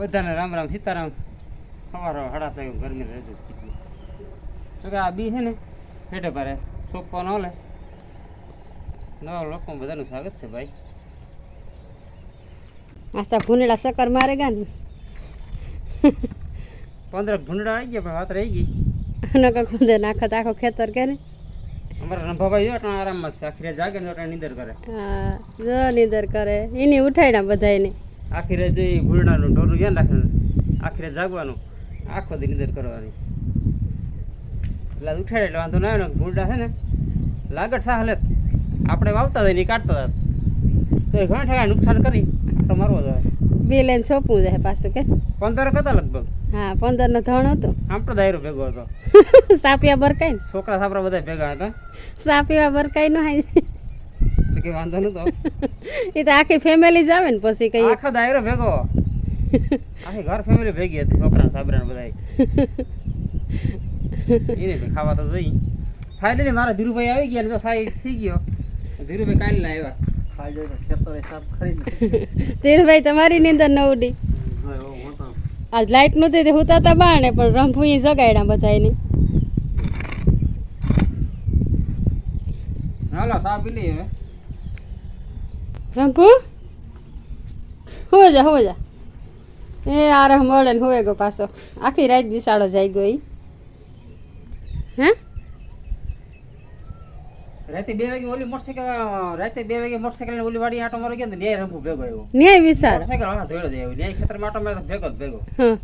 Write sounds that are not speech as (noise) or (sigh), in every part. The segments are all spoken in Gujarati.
બધાને રામ રામ સીતારામ. સવારો હડા થયું ગરમી રહેશે જો કે આ બી છે ને હેઠે ભારે સોપો ન લે. નવા લોકો બધાનું સ્વાગત છે ભાઈ. આસ્તા ભૂંડડા સકર મારે ગા ને પંદર ભૂંડડા આવી ગયા પણ વાત રહી ગઈ. નકર ખુદે નાખત આખો ખેતર કે ને? અમારા રંભાભાઈ જો અટાણે આરામમાં છે. આખી રાત જાગે ને અટાણે નીંદર કરે. હા જો નીંદર કરે. એની ઉઠાડ્યા બધાયને. આખી રાત જોઈ ભૂંડાનું ઢોરું ક્યાં રાખવાનું આખી રાત જાગવાનું. આખો દી નીંદર કરવાની. એટલે ઉઠાડે એટલે વાંધો ના આવે ને ભૂંડા છે ને લાગડ સા હાલે આપણે વાવતા હતા ને કાઢતા હતા તો ઘણા ઠેકા નુકસાન કરી તો મારવો જોઈએ બે લઈને સોંપવું જાય પાછું કે? પંદર કદા લગભગ. હા પંદર નો ધણ હતો. આમ તો દાયરો ભેગો હતો. (laughs) સાપિયા બરકાઈ ને. છોકરા સાપરા બધા ભેગા હતા. સાપિયા બરકાઈ નો હાય એટલે કે વાંધો નતો. (laughs) એ તો આખી ફેમિલી જ આવે ને પછી કઈ આખો દાયરો ભેગો. (laughs) આખી ઘર ફેમિલી ભેગી હતી છોકરા સાબરા બધા (laughs) એને ખાવા તો જોઈ. ફાઇનલી મારા ધીરુભાઈ આવી ગયા ને તો સાઈ થઈ ગયો. ધીરુભાઈ કાલે ના આવ્યા ભાઈ તમારી નીંદર ન ઉડી આજ લાઈટ નહોતી તે હુતા તા બાણે પણ રંભુઈ જગાડ્યા બધાયને. હાલો સા પી હવે. રંભુ હો જા હો જા. એ આરહ મળે ને હોવે ગયો પાછો. આખી રાત વિશાળો જાય ગયો ઈ. હે? રાતે બે વાગે ઓલી મોટરસાઇકલ રાતે બે વાગે મોટરસાઇકલ ને ઓલી વાડી આટો મારો ગયો ને ન્યાય રંભુ ભેગો આવ્યો. ન્યાય વિશાળ મોટરસાઇકલ હા ધોળો આવ્યો. ન્યાય ખેતરમાં આટો મારે ભેગો જ ભેગો. હા.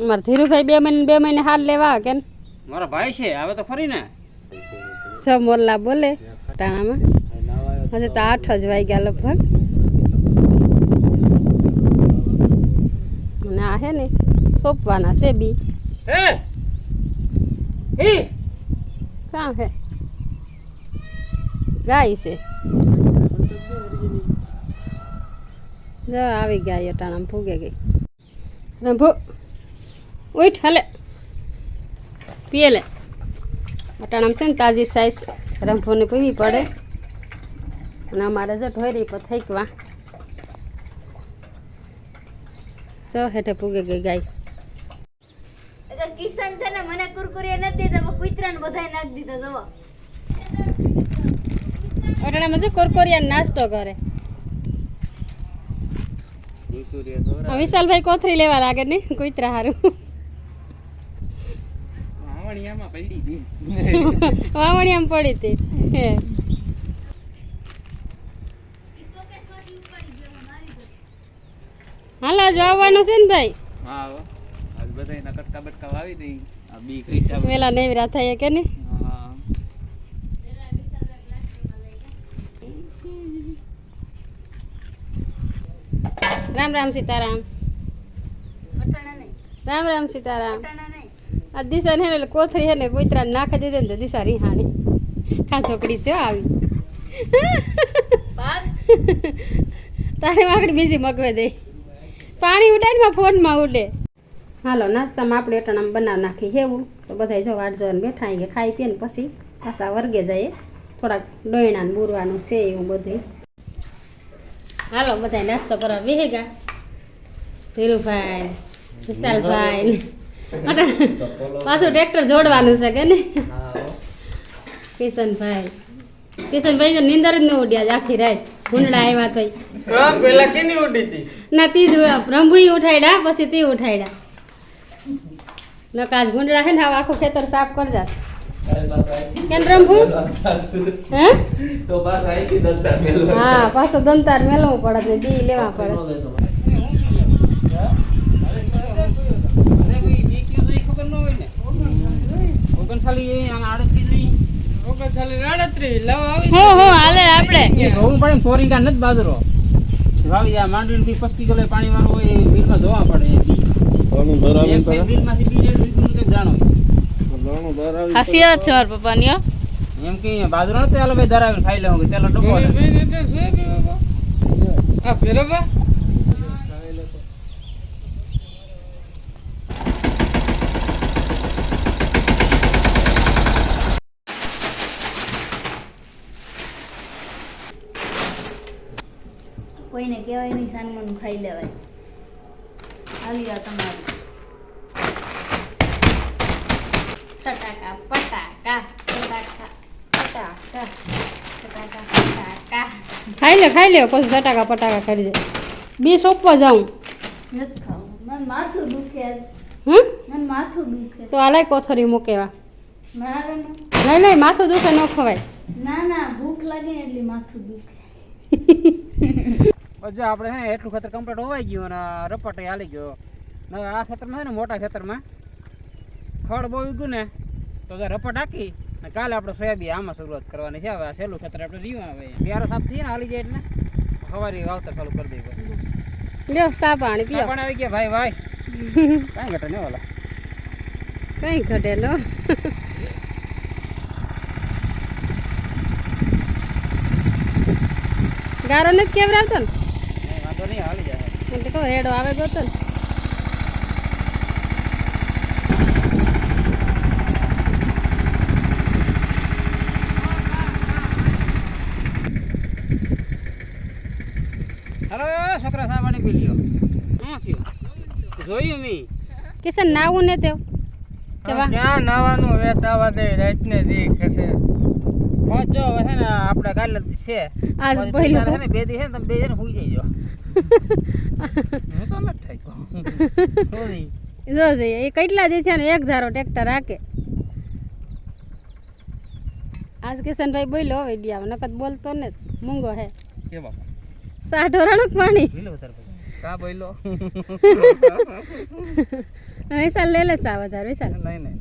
અમારે ધીરુભાઈ બે મહિને બે મહિને હાલ લેવા કે ને મારા ભાઈ છે આવે તો ખરી ને છ મોલ્લા બોલે ટાણામાં. હજુ તો આઠ જ વાગ્યા લગભગ. અને આ હે ને સોંપવાના છે બી. કાં હે? ગાય છે. આવી ગયા ટાણામાં ફૂગે ગઈ. રંભો ઉઠ હાલે. પીએ લે અટાણામાં છે ને તાજી સાઈઝ રંભોને પીવી પડે અને અમારે જો ઢોરી પર થઈકવા જો હેઠે પૂગે ગઈ ગાય કિશન છે ને મને કુરકુરિયા નથી દીધો પણ કૂતરાને બધાય નાખી દીધા જવો અટાણામાં છે કોરકોરિયા નાસ્તો કરે વિશાલભાઈ કોથરી લેવા લાગે ને કુતરા હારું (laughs) વાવણીયામાં પડી હતી. હે. હાલ આજ વાવવાનું છે ને ભાઈ? હા આજ બધા એના બટકા વાવી દઈ. આ બી કઈટા વેલા નેવરા થઈએ કે ને હા. રામ રામ સીતારામ. રામ રામ સીતારામ. નહીં આ દિશા ને એટલે કોથરી ને કુતરા નાખી દીધે ને તો દિશા રીહાણી. કાં ચોકડી છે આવી? તારે વાકડી બીજી મગવે દે. પાણી ઉડાડીમાં ફોનમાં ઉડે. હાલો, નાસ્તામાં આપણે અટાણામાં બનાવી નાખી હેવું. તો બધા જો વાટ જોઈને બેઠા અહીંયા ખાઈ પીએ ને પછી પાછા વર્ગે જઈએ. થોડાક ડોયણા ને બુરવાનું છે એવું બધું હાલો બધા નાસ્તો કરવા બેહી ધીરુભાઈ, વિશાલભાઈ પાછું ટ્રેક્ટર જોડવાનું છે કે ને કિશનભાઈ. કિશનભાઈ તો નીંદર જ ન ઉડ્યા આખી રાત. ભૂંડડા આવ્યા તો પેલા કેની ઉડી હતી? ના તી જ રંભુઈ ઉઠાડ્યા પછી તે ઉઠાડ્યા નકાજ ભૂંડળા છે ને હવે આખું ખેતર સાફ કરજા. કેમ રંભુ? હે? તો પાછો દંતાર મેલવું પડે ને દી લેવા પડે અને ભાઈ બી ક્યુ જોઈ ખબર ન હોય ને ઓગણ ખાલી આડત્રીસ નહીં હો હો હાલે આપણે. એ ઘઉં પડે કા નથી બાજરો. વાવી જાય માંડવી થી કિલો પાણી વાળું હોય એ બીલમાં ધોવા પડે બી. એક ફેર બી ગુણ જાણો. હસિયા છે મારા પપ્પાની હો. એમ કે બાજરો નથી હાલો ભાઈ ધરાવીને ખાઈ લેવું તેલો ડબ્બો છે. કોઈને કહેવાય નહીં સાનમાનું ખાઈ લેવાય. હાલી આ તમારું. સટાકા પટાકા સટાકા પટાકા. સટાકા પટાકા. ખાઈ લે ખાઈ લે પછી સટાકા પટાકા કરી દે. બે સોંપવા જાઉં. નથી ખાવું. મને માથું દુખે હમ? મને માથું દુખે. તો આલાય કોથરી મૂકેવા. ન- નહીં નહીં માથું દુખે ન ખવાય. ના ના ભૂખ લાગે એટલે માથું દુખે. (laughs) જો આપણે છે ને એટલું ખેતર કમ્પ્લીટ હોવાઈ ગયું અને રપટ હાલી ગયો. ને હવે આ ખેતરમાં છે ને મોટા ખેતરમાં ખડ બહુ ઉગ્યું ને તો રપટ હાકી અને કાલે આપણે સોયાબીન આમાં શરૂઆત કરવાની છે. હવે આ સહેલું ખેતર આપણે રહ્યું આવે. બિયારો સાફ થઈ ને હાલી જાય એટલે સવારે વાવતર ચાલુ કરી દઈએ. લ્યો સા પાણી પીઓ. પણ આવી ગયા ભાઈ ભાઈ. કાંઈ ઘટે ને ઓલા. કઈ ઘટે લો ગારો નથી કેવરાવતો ને? નહીં, નહીં હાલી જાય. એટલે કહો હેડો આવે ગયો ને હાલો છોકરા સામાની પી લ્યો શું થયું? જોયું મી? કિશન નાવું ને તેવ? કે વાહ. ત્યાં નાવાનું હવે તાવા દે રાતને દી ખસે જો છે. ને આપણે કાલે છે. આજ પહેલું. છે ને બે દી છે ને તમે બે જણ સુઈ જજો (laughs) જો જઈએ એ કેટલા જે થયા ને એક ધારો ટ્રેક્ટર રાખે આજ કિશનભાઈ બોલ્યો વિડિયા નકદ બોલતો ને મૂંગો હે. કે બાપા સાઢો રણક પાણી કા બોલ્યો? (laughs) વિશાલ લે લે સા વધારે વિશાલ. નહીં નહીં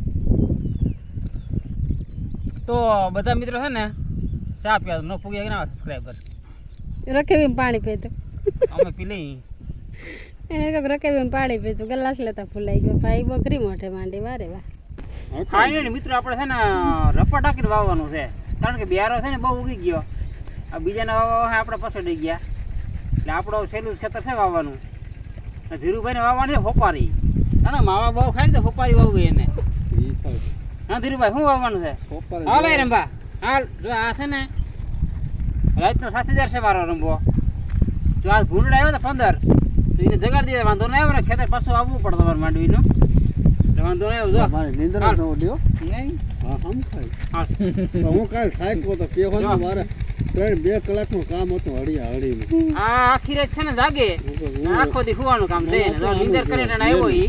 તો બધા મિત્રો છે ને સાપ પીવા ન પૂગ્યા કે ના સબસ્ક્રાઈબર રકેબી પાણી પીતું અમે પી લઈ એને કહ્યું રકેબી પાણી પીતું ગલાસ લેતા ફૂલાઈ ગયો. ભાઈ બકરી મોઢે માંડી વારે વા કાંઈ નહીં મિત્રો આપણે છે ને રપા ટાંકીને વાવવાનું છે. કારણ કે બિયારો છે ને બહુ ઉગી ગયો. આ બીજાના વાવવા આપણે પસડી ગયા. એટલે આપણો સહેલું જ ખેતર છે વાવવાનું. અને ધીરુભાઈને વાવવાની છે હોપારી. ના માવા બહુ ખાય ને તો હોપારી વાવવી એને. હા ધીરુભાઈ શું વાવવાનું છે? હાલ રંબા હાલ જો આ છે ને રાતનો સાથીદાર છે મારો રંબો જો આ ભૂંડડા આવ્યો તો પંદર તો એને જગાડી દીધા. વાંધો નહીં આવે ને ખેતર પાછું આવવું પડે તમારે માંડવીનું. વાંધો નહીં આવ્યો જો. નહીં? હાલ. હું કાલ થાક્યો તો કેવો. ને મારે ત્રણ બે કલાકનું કામ હતું હળી હળી આ આખી રાત છે ને જાગે. હું આખો દી ખુવાનું કામ છે નિંદર જો નીંદર કરીને આવ્યો ઈ.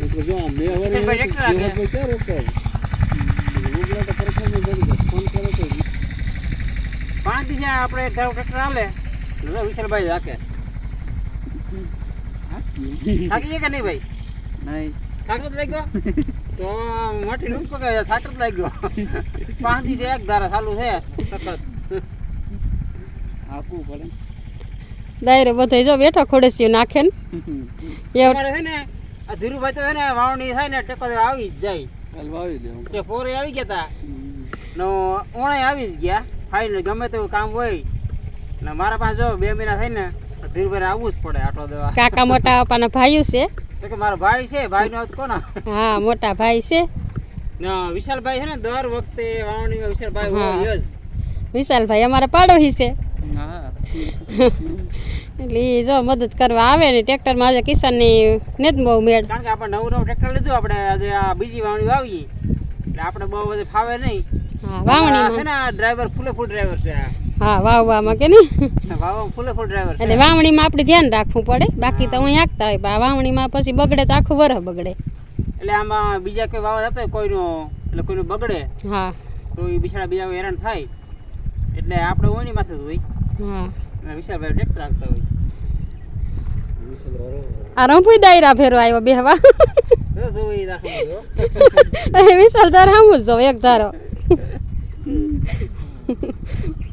હું જો આ ક્યાં રોકાય? પાંચ દી આપણે ધારો ટ્રેક્ટર જો વિશાલભાઈ રાખે થાકી ગયા કે નહીં ભાઈ? નહીં. થાક નથી લાગ્યો? તો મોટી નું પકડે થાક લાગ્યો? પાંચ દી એક ધારા ચાલુ છે સખત. આપવું પડે. દાયરે બધે જો બેઠો ખોડેસ્યું નાખે ને. અમારે છે ને આ ધીરુભાઈ તો છે ને વાવણી થાય ને ટેકો આવી જ જાય. કાલ વાવી દે તે પોરે આવી ગયા તા. નો ઓણે આવી જ ગયા. ફાઇનલ ગમે તેવું કામ હોય ને મારા પાસે જો બે મહિના થઈ ને ધીરુભાઈ આવવું જ પડે આટલો દેવા. કાકા મોટા પાના ભાઈઓ છે. તો કે મારો ભાઈ છે ભાઈ નો કોણ? હા મોટા ભાઈ છે. ને વિશાલભાઈ છે ને દર વખતે વાવણીમાં વિશાલભાઈ હોય જ. વિશાલભાઈ અમારા પાડોશી છે. હા. એટલે એ જો મદદ કરવા આવે ને ટ્રેક્ટરમાં આજે કિસાનની ને જ બહુ મેળ. કારણ કે આપણે નવું નવું ટ્રેક્ટર લીધું આપણે આજે આ બીજી વાવણી વાવીએ. એટલે આપણે બહુ બધું ફાવે નહીં. વાવણી આ છે ને ને ડ્રાઈવર ફૂલે ફૂલ ડ્રાઈવર છે આ. હા વાવવામાં કે નહીં? એટલે વાવણીમાં આપણે ધ્યાન રાખવું પડે. બાકી તો અહીં આખતા હોય પણ વાવણીમાં પછી બગડે તો આખું વરસ બગડે. એટલે આમાં બીજા કોઈ વાવા જતા હોય કોઈનો એટલે કોઈનું બગડે હા. તો એ બિચારા બીજા હેરાન થાય. એટલે આપણે ઓની માથે જ હોય. હા. અને વિશાલભાઈ ટ્રેક્ટર રાખતા હોય. આ રંભુઈ દાયરા ફેરવા આવ્યો બેહવા વિશાલ તાર સામું જ જો એક ધારો. (laughs)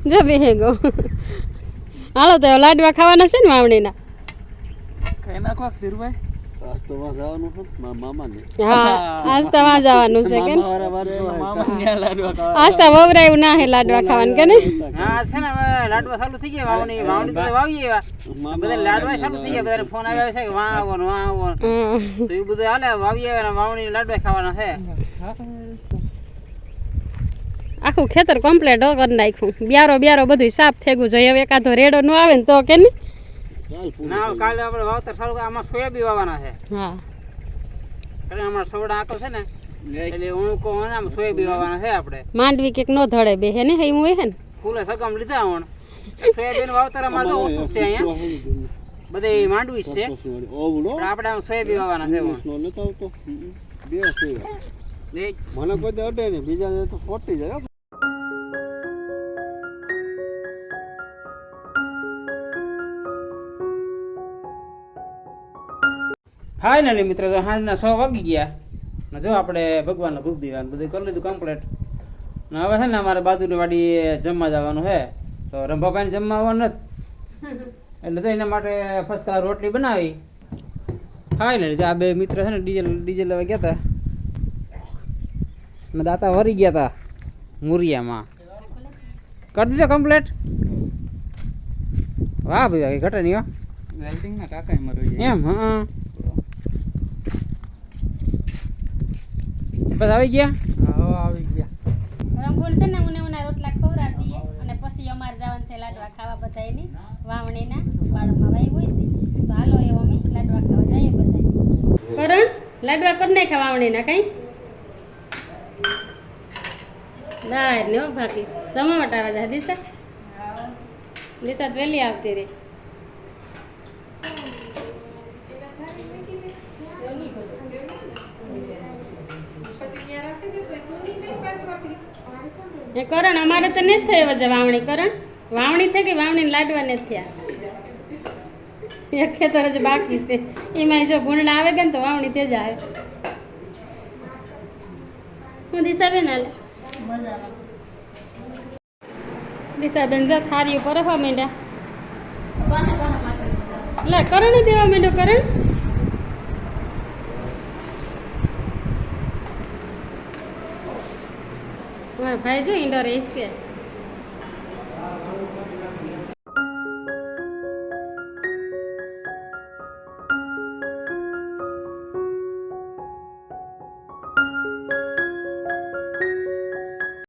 જો બેહે ગો. હાલો તો લાડવા ખાવાના છે ને વાવણીના? ખાઈ નાખો ધીરુભાઈ હા લાડવા ખાવાના હે હા છે આખું ખેતર કમ્પ્લેટ કરી નાખ્યું. બ્યારો બ્યારો બધું સાફ થઈ ગયું. જોઈએ હવે એકાદો રેડો ન આવે ને તો કે નહીં? ના કાલે આપણે વાવતર સારું. આમાં સોયાબી વાવવાના છે. હા. કારણ અમારા સવડા આકલ છે ને એટલે આમાં સોયાબી વાવવાના છે આપણે. માંડવી કંઈક નો ધડે બે હે ને હે હું હે ને? ફૂલે સગમ લીધા હોણ સોયાબીન વાવતર આમાં તો ઓછું છે અહીંયા. બધે માંડવી છે. આપણે આમ સોયાબી વાવવાના છે હોણ. બે મને કોઈ દે અડે બીજા તો ફોટી જાય. ફાઇનલી મિત્રો તો સાંજના છ વાગી ગયા. ને જો આપણે ભગવાનનો ધૂપ દીવાનું બધું કરી લીધું કમ્પ્લીટ ને હવે છે ને અમારે બાજુની વાડી જમવા જવાનું છે તો રંભાભાઈને જમવા આવવાનું નથી એટલે તો એના માટે ફર્સ્ટ કલાક રોટલી બનાવી. ફાઇનલી આ બે મિત્ર છે ને ડીઝલ ડીઝલ લેવા ગયા હતા ને દાતા વરી ગયા હતા મુરિયામાં. કરી દીધો કમ્પ્લેટ વાહ ભાઈ ઘટે નહીં એમ હા. બસ આવી ગયા? હા આવી ગયા. રંગોળ છે ને મને ઉના રોટલા ખવડાવી દઈએ અને પછી અમારે જવાનું છે લાડવા ખાવા બધા એની વાવણીના બાળમાં વાઈ હોય તે. તો હાલો એવો અમે લાડવા ખાવા જઈએ બધા કરણ લાડવા કર નાખ્યા વાવણીના કઈ? બહાર ને હો બાકી જમાવટ આવે છે દિશા. દિશા તો વહેલી આવતી રહી. એ કરણ અમારે તો નથી થઈ વજે વાવણી. કરણ વાવણી થઈ ગઈ? વાવણી લાડવા નથી થયા. એક ખેતર જ બાકી છે. એમાં જો ભૂંડડા આવે ગયા ને તો વાવણી થઈ જાય. હું દિશાબેન હાલ? દિશાબેન જો થારી ઉપર હવા માંડ્યા લે કરણ દેવા માંડ્યો કરણ. ભાઈ જો ઇન્ડોર એસ કે